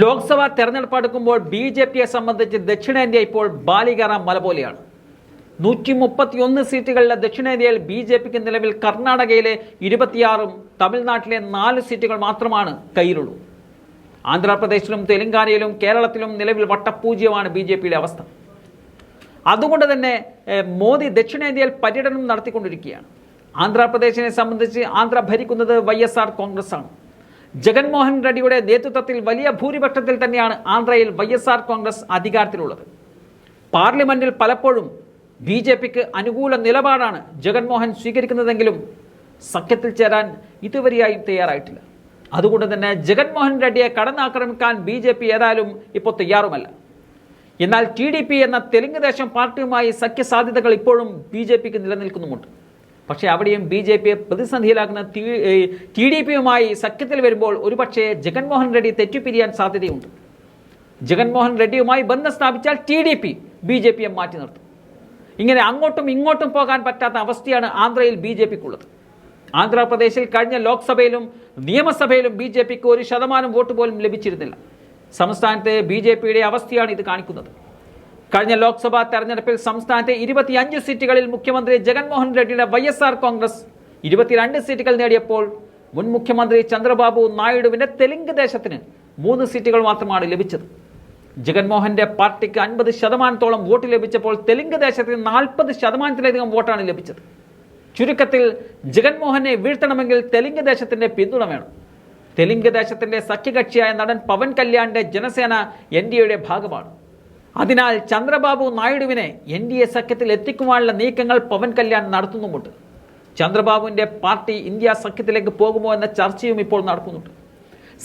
ലോക്സഭാ തെരഞ്ഞെടുപ്പ് അടുക്കുമ്പോൾ B J പിയെ സംബന്ധിച്ച് ദക്ഷിണേന്ത്യ ഇപ്പോൾ ബാലികറ മല പോലെയാണ്. നൂറ്റി മുപ്പത്തിയൊന്ന് സീറ്റുകളിലെ ദക്ഷിണേന്ത്യയിൽ ബി ജെ പിക്ക് നിലവിൽ കർണാടകയിലെ ഇരുപത്തിയാറും തമിഴ്നാട്ടിലെ നാല് സീറ്റുകൾ മാത്രമാണ് കയ്യിലുള്ളൂ. ആന്ധ്രാപ്രദേശിലും തെലങ്കാനയിലും കേരളത്തിലും നിലവിൽ വട്ടപൂജ്യമാണ് ബി ജെ പിയുടെ അവസ്ഥ. അതുകൊണ്ട് തന്നെ മോദി ദക്ഷിണേന്ത്യയിൽ പര്യടനം നടത്തിക്കൊണ്ടിരിക്കുകയാണ്. ആന്ധ്രാപ്രദേശിനെ സംബന്ധിച്ച് ആന്ധ്ര ഭരിക്കുന്നത് വൈ എസ് ആർ കോൺഗ്രസ് ആണ് ജഗൻമോഹൻ റെഡ്ഡിയുടെ നേതൃത്വത്തിൽ വലിയ ഭൂരിപക്ഷത്തിൽ തന്നെയാണ് ആന്ധ്രയിൽ വൈ എസ് ആർ കോൺഗ്രസ് അധികാരത്തിലുള്ളത്. പാർലമെന്റിൽ പലപ്പോഴും ബി ജെ പിക്ക് അനുകൂല നിലപാടാണ് ജഗൻമോഹൻ സ്വീകരിക്കുന്നതെങ്കിലും സഖ്യത്തിൽ ചേരാൻ ഇതുവരെയായും തയ്യാറായിട്ടില്ല. അതുകൊണ്ട് തന്നെ ജഗൻമോഹൻ റെഡ്ഡിയെ കടന്നാക്രമിക്കാൻ ബി ജെ പി ഏതായാലും ഇപ്പോൾ തയ്യാറുമല്ല. എന്നാൽ ടി ഡി പി എന്ന തെലുങ്ക് ദേശം പാർട്ടിയുമായി സഖ്യ സാധ്യതകൾ ഇപ്പോഴും ബി ജെ പിക്ക് നിലനിൽക്കുന്നുമുണ്ട്. പക്ഷേ അവിടെയും ബി ജെ പിയെ പ്രതിസന്ധിയിലാക്കുന്ന ടി ഡി പിയുമായി സഖ്യത്തിൽ വരുമ്പോൾ ഒരുപക്ഷേ ജഗൻമോഹൻ റെഡ്ഡി തെറ്റുപിരിയാൻ സാധ്യതയുണ്ട്. ജഗൻമോഹൻ റെഡ്ഡിയുമായി ബന്ധം സ്ഥാപിച്ചാൽ T D P B J പിയെ മാറ്റി നിർത്തും. ഇങ്ങനെ അങ്ങോട്ടും ഇങ്ങോട്ടും പോകാൻ പറ്റാത്ത അവസ്ഥയാണ് ആന്ധ്രയിൽ ബി ജെ പിക്കുള്ളത്. ആന്ധ്രാപ്രദേശിൽ കഴിഞ്ഞ ലോക്സഭയിലും നിയമസഭയിലും ബി ജെ പിക്ക് ഒരു ശതമാനം വോട്ട് പോലും ലഭിച്ചിരുന്നില്ല. സംസ്ഥാനത്തെ ബി ജെ പിയുടെ അവസ്ഥയാണ് ഇത് കാണിക്കുന്നത്. കഴിഞ്ഞ ലോക്സഭാ തെരഞ്ഞെടുപ്പിൽ സംസ്ഥാനത്തെ ഇരുപത്തിയഞ്ച് സീറ്റുകളിൽ മുഖ്യമന്ത്രി ജഗൻമോഹൻ റെഡ്ഡിയുടെ വൈ എസ് ആർ കോൺഗ്രസ് ഇരുപത്തിരണ്ട് സീറ്റുകൾ നേടിയപ്പോൾ മുൻ മുഖ്യമന്ത്രി ചന്ദ്രബാബു നായിഡുവിന്റെ തെലുങ്ക് ദേശത്തിന് മൂന്ന് സീറ്റുകൾ മാത്രമാണ് ലഭിച്ചത്. ജഗൻമോഹന്റെ പാർട്ടിക്ക് അൻപത് ശതമാനത്തോളം വോട്ട് ലഭിച്ചപ്പോൾ തെലുങ്ക് ദേശത്തിന് നാൽപ്പത് ശതമാനത്തിലധികം വോട്ടാണ് ലഭിച്ചത്. ചുരുക്കത്തിൽ ജഗൻമോഹനെ വീഴ്ത്തണമെങ്കിൽ തെലുങ്ക് ദേശത്തിന്റെ പിന്തുണ വേണം. തെലുങ്ക് ദേശത്തിന്റെ സഖ്യകക്ഷിയായ നടൻ പവൻ കല്യാണിന്റെ ജനസേന എൻ ഡി എയുടെ ഭാഗമാണ്. അതിനാൽ ചന്ദ്രബാബു നായിഡുവിനെ എൻ ഡി എ സഖ്യത്തിൽ എത്തിക്കുവാനുള്ള നീക്കങ്ങൾ പവൻ കല്യാൺ നടത്തുന്നുമുണ്ട്. ചന്ദ്രബാബുവിന്റെ പാർട്ടി ഇന്ത്യ സഖ്യത്തിലേക്ക് പോകുമോ എന്ന ചർച്ചയും ഇപ്പോൾ നടക്കുന്നുണ്ട്.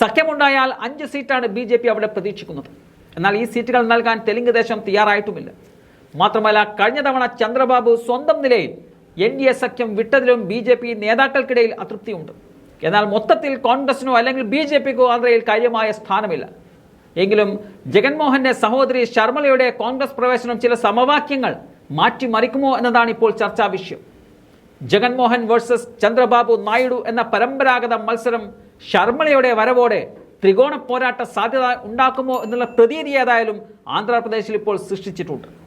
സഖ്യമുണ്ടായാൽ അഞ്ച് സീറ്റാണ് ബി ജെ പി അവിടെ പ്രതീക്ഷിക്കുന്നത്. എന്നാൽ ഈ സീറ്റുകൾ നൽകാൻ തെലുങ്ക് ദേശം തയ്യാറായിട്ടുമില്ല. മാത്രമല്ല കഴിഞ്ഞ തവണ ചന്ദ്രബാബു സ്വന്തം നിലയിൽ എൻ ഡി എ സഖ്യം വിട്ടതിലും ബി ജെ പി നേതാക്കൾക്കിടയിൽ അതൃപ്തിയുണ്ട്. എന്നാൽ മൊത്തത്തിൽ കോൺഗ്രസിനോ അല്ലെങ്കിൽ ബി ജെ പിക്കോ ആന്ധ്രയിൽ കാര്യമായ സ്ഥാനമില്ല. എങ്കിലും ജഗൻമോഹന്റെ സഹോദരി ശർമ്മലയുടെ കോൺഗ്രസ് പ്രവേശനം ചില സമവാക്യങ്ങൾ മാറ്റിമറിക്കുമോ എന്നതാണ് ഇപ്പോൾ ചർച്ചാ വിഷയം. ജഗൻമോഹൻ വേഴ്സസ് ചന്ദ്രബാബു നായിഡു എന്ന പരമ്പരാഗത മത്സരം ശർമ്മളയുടെ വരവോടെ ത്രികോണ പോരാട്ട സാധ്യത ഉണ്ടാക്കുമോ എന്നുള്ള പ്രതീതി ഏതായാലും ആന്ധ്രാപ്രദേശിൽ ഇപ്പോൾ സൃഷ്ടിച്ചിട്ടുണ്ട്.